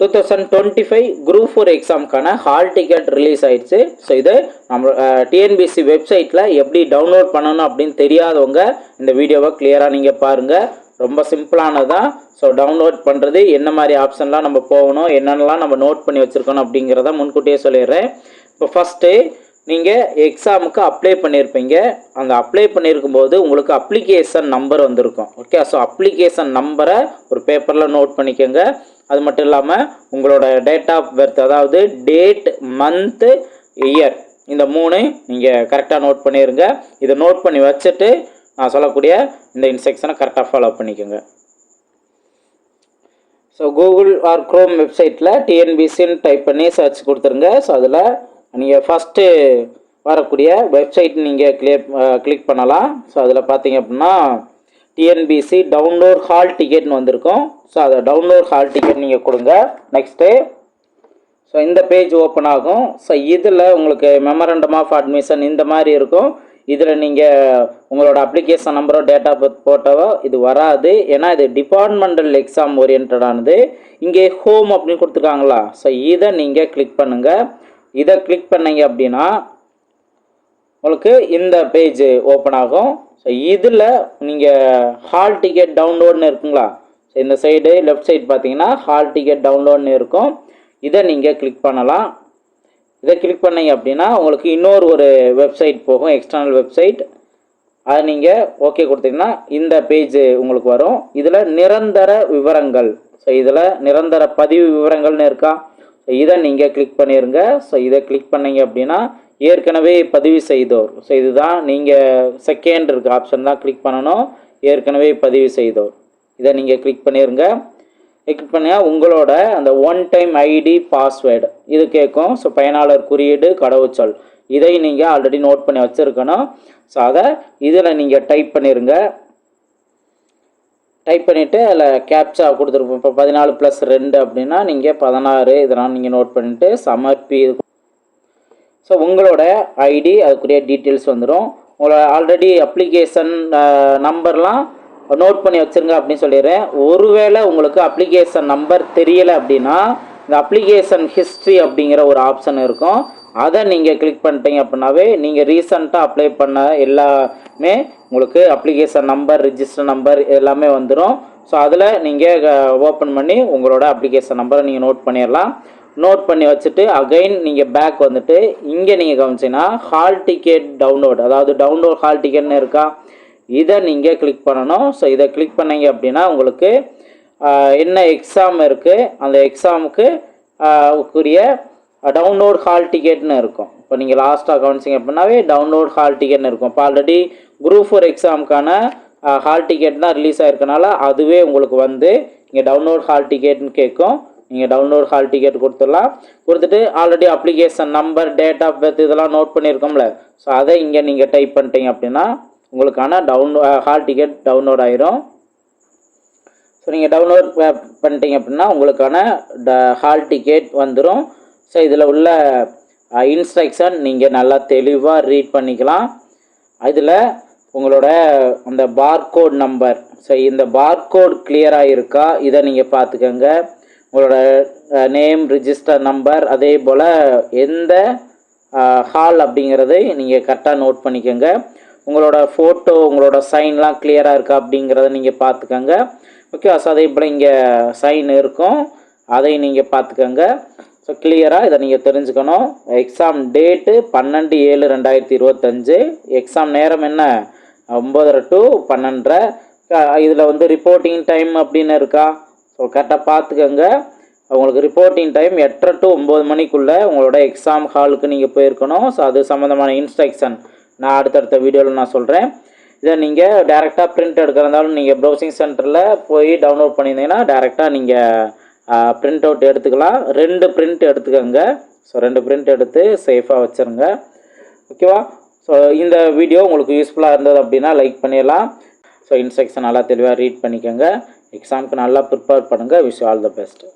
Two thousand twenty five group four எக்ஸாமுக்கான hall ticket release ஆயிடுச்சு. So இது நம்ம TNPSC வெப்சைட்டில் எப்படி டவுன்லோட் பண்ணணும் அப்படின்னு தெரியாதவங்க இந்த வீடியோவை கிளியராக நீங்கள் பாருங்கள் ரொம்ப சிம்பிளானதான் ஸோ டவுன்லோட் பண்ணுறது என்ன மாதிரி ஆப்ஷன்லாம் நம்ம போகணும் என்னென்னலாம் நம்ம நோட் பண்ணி வச்சுருக்கணும் அப்படிங்கிறத முன்கூட்டியே சொல்லிடுறேன். இப்போ ஃபஸ்ட்டு நீங்கள் எக்ஸாமுக்கு அப்ளை பண்ணியிருப்பீங்க அந்த அப்ளை பண்ணியிருக்கும் போது உங்களுக்கு அப்ளிகேஷன் நம்பர் வந்திருக்கும். ஓகே ஸோ அப்ளிகேஷன் நம்பரை ஒரு பேப்பரில் நோட் பண்ணிக்கோங்க. அது மட்டும் இல்லாமல் உங்களோட டேட் ஆஃப் பர்த் அதாவது டேட் மந்த்து இயர் இந்த மூணு நீங்கள் கரெக்டாக நோட் பண்ணிடுங்க இதை நோட் பண்ணி வச்சுட்டு நான் சொல்லக்கூடிய இந்த இன்ஸ்ட்ரக்ஷனை கரெக்டாக ஃபாலோ பண்ணிக்கோங்க. ஸோ கூகுள் ஆர் க்ரோம் வெப்சைட்டில் டிஎன்பிசின்னு டைப் பண்ணி சர்ச் கொடுத்துருங்க. ஸோ அதில் நீங்கள் ஃபஸ்ட்டு வரக்கூடிய வெப்சைட் நீங்கள் கிளியர் கிளிக் பண்ணலாம். ஸோ அதில் பார்த்தீங்க அப்படின்னா டிஎன்பிசி டவுன்லோட் ஹால் டிக்கெட்னு வந்திருக்கும். ஸோ அதை டவுன்லோட் ஹால் டிக்கெட் நீங்கள் கொடுங்க. நெக்ஸ்ட்டு ஸோ இந்த பேஜ் ஓப்பன் ஆகும். ஸோ இதில் உங்களுக்கு மெமரண்டம் ஆஃப் அட்மிஷன் இந்த மாதிரி இருக்கும். இதில் நீங்கள் உங்களோட அப்ளிகேஷன் நம்பரோ டேட் ஆஃப் பர்த் போட்டோவோ இது வராது. ஏன்னா இது டிபார்ட்மெண்டல் எக்ஸாம் ஓரியன்டானது இங்கே ஹோம் அப்படின்னு கொடுத்துருக்காங்களா? ஸோ இதை நீங்கள் கிளிக் பண்ணுங்கள் இதை கிளிக் பண்ணீங்க அப்படின்னா உங்களுக்கு இந்த பேஜ் ஓப்பன் ஆகும். ஸோ இதில் நீங்கள் ஹால் டிக்கெட் டவுன்லோட்னு இருக்குங்களா? ஸோ இந்த சைடு லெஃப்ட் சைடு பார்த்தீங்கன்னா ஹால் டிக்கெட் டவுன்லோட்னு இருக்கும். இதை நீங்கள் கிளிக் பண்ணலாம். இதை கிளிக் பண்ணீங்க அப்படின்னா உங்களுக்கு இன்னொரு ஒரு வெப்சைட் போகும் எக்ஸ்டர்னல் வெப்சைட் அதை நீங்கள் ஓகே கொடுத்தீங்கன்னா இந்த பேஜ் உங்களுக்கு வரும். இதில் நிரந்தர விவரங்கள். ஸோ இதில் நிரந்தர பதிவு விவரங்கள்னு இருக்கா? ஸோ இதை நீங்கள் கிளிக் பண்ணிடுங்க ஸோ இதை கிளிக் பண்ணீங்க அப்படின்னா ஏற்கனவே பதிவு செய்தோர். ஸோ இதுதான் நீங்கள் செகண்ட் இருக்க ஆப்ஷன் தான் கிளிக் பண்ணணும். ஏற்கனவே பதிவு செய்தோர். இதை நீங்கள் கிளிக் பண்ணிடுங்க கிளிக் பண்ணால் உங்களோட அந்த ஒன் டைம் ஐடி பாஸ்வேர்டு இது கேட்கும். ஸோ பயனாளர் குறியீடு கடவுச்சொல். இதை நீங்கள் ஆல்ரெடி நோட் பண்ணி வச்சுருக்கணும். ஸோ அதை இதில் நீங்கள் டைப் பண்ணிடுங்க டைப் பண்ணிவிட்டு அதில் கேப்சா கொடுத்துருப்போம். இப்போ பதினாலு ப்ளஸ் ரெண்டு அப்படின்னா நீங்கள் பதினாறு இதெல்லாம் நீங்கள் நோட் பண்ணிவிட்டு சமர்ப்பி ஸோ உங்களோட ஐடி அதுக்குரிய டீட்டெயில்ஸ் வந்துடும் உங்களோட ஆல்ரெடி அப்ளிகேஷன் நம்பர்லாம் நோட் பண்ணி வச்சுருங்க அப்படின்னு சொல்லிடுறேன். ஒருவேளை உங்களுக்கு அப்ளிகேஷன் நம்பர் தெரியலை அப்படின்னா இந்த அப்ளிகேஷன் ஹிஸ்ட்ரி அப்படிங்கிற ஒரு ஆப்ஷன் இருக்கும். அதை நீங்கள் கிளிக் பண்ணிட்டீங்க அப்படின்னாவே நீங்கள் ரீசண்டாக அப்ளை பண்ண எல்லாமே உங்களுக்கு அப்ளிகேஷன் நம்பர் ரிஜிஸ்டர் நம்பர் எல்லாமே வந்துடும் ஸோ அதில் நீங்கள் ஓப்பன் பண்ணி உங்களோட அப்ளிகேஷன் நம்பரை நீங்கள் நோட் பண்ணிடலாம். நோட் பண்ணி வச்சுட்டு அகைன் நீங்கள் பேக் வந்துட்டு இங்கே நீங்கள் கவனிச்சிங்கன்னா ஹால் டிக்கெட் டவுன்லோட் அதாவது டவுன்லோட் ஹால் டிக்கெட்னு இருக்கா? இதை நீங்கள் கிளிக் பண்ணணும். ஸோ இதை கிளிக் பண்ணீங்க அப்படின்னா உங்களுக்கு என்ன எக்ஸாம் இருக்குது அந்த எக்ஸாமுக்கு உரிய டவுன்லோட் ஹால் டிக்கெட்னு இருக்கும். இப்போ நீங்கள் லாஸ்ட்டாக கவனிச்சிங்க அப்படின்னாவே டவுன்லோட் ஹால் டிக்கெட்னு இருக்கும். இப்போ ஆல்ரெடி குரூப் ஃபோர் எக்ஸாமுக்கான ஹால் டிக்கெட் தான் ரிலீஸ் ஆகிருக்கனால அதுவே உங்களுக்கு வந்து இங்கே டவுன்லோட் ஹால் டிக்கெட்னு கேட்கும். நீங்கள் டவுன்லோட் ஹால் டிக்கெட் கொடுத்துடலாம். கொடுத்துட்டு already application number date of birth இதெல்லாம் நோட் பண்ணியிருக்கோம்ல. ஸோ அதை இங்கே நீங்கள் டைப் பண்ணிட்டீங்க அப்படின்னா உங்களுக்கான டவுன் ஹால் டிக்கெட் டவுன்லோட் ஆயிரும். ஸோ நீங்கள் டவுன்லோட் பண்ணிட்டீங்க அப்படின்னா உங்களுக்கான ட ஹால் டிக்கெட் வந்துடும் ஸோ இதில் உள்ள இன்ஸ்ட்ரக்ஷன் நீங்கள் நல்லா தெளிவாக ரீட் பண்ணிக்கலாம். இதில் உங்களோட அந்த பார்கோட் நம்பர் ஸோ இந்த பார்கோட் கிளியராக இருக்கா இதை நீங்கள் பார்த்துக்கோங்க. உங்களோட நேம் ரிஜிஸ்டர் நம்பர் அதே போல் எந்த ஹால் அப்படிங்கிறதை நீங்கள் கரெக்டாக நோட் பண்ணிக்கோங்க. உங்களோட ஃபோட்டோ உங்களோட சைன்லாம் கிளியராக இருக்கா அப்படிங்கிறத நீங்கள் பார்த்துக்கோங்க. ஓகே ஸோ அதே போல் இங்கே சைன் இருக்கும். அதை நீங்கள் பார்த்துக்கோங்க. ஸோ கிளியராக இதை நீங்கள் தெரிஞ்சுக்கணும். எக்ஸாம் டேட்டு பன்னெண்டு ஏழு ரெண்டாயிரத்தி இருபத்தஞ்சு. எக்ஸாம் நேரம் என்ன? ஒம்பதரை டு பன்னெண்டரை. இதில் வந்து ரிப்போர்ட்டிங் டைம் அப்படின்னு இருக்கா? ஸோ கரெக்டாக பார்த்துக்கோங்க. உங்களுக்கு ரிப்போர்ட்டிங் டைம் எட்டரை டு ஒம்பது மணிக்குள்ளே உங்களோட எக்ஸாம் ஹாலுக்கு நீங்கள் போயிருக்கணும். ஸோ அது சம்மந்தமான இன்ஸ்ட்ரக்ஷன் நான் அடுத்தடுத்த வீடியோவில் நான் சொல்கிறேன் இதை நீங்கள் டேரெக்டாக பிரிண்ட் எடுக்கிறதாலும் நீங்கள் ப்ரௌசிங் சென்டரில் போய் டவுன்லோட் பண்ணியிருந்தீங்கன்னா டேரெக்டாக நீங்கள் பிரிண்ட் அவுட் எடுத்துக்கலாம். ரெண்டு பிரிண்ட் எடுத்துக்கோங்க. ஸோ ரெண்டு பிரிண்ட் எடுத்து சேஃபாக வச்சுருங்க. ஓகேவா ஸோ இந்த வீடியோ உங்களுக்கு யூஸ்ஃபுல்லாக இருந்தது அப்படின்னா லைக் பண்ணிடலாம். ஸோ இன்ஸ்ட்ரக்ஷன் நல்லா தெளிவாக ரீட் பண்ணிக்கோங்க. எக்ஸாமுக்கு நல்லா ப்ரிப்பேர் பண்ணுங்கள் விஷ் ஆல் த பெஸ்ட்டு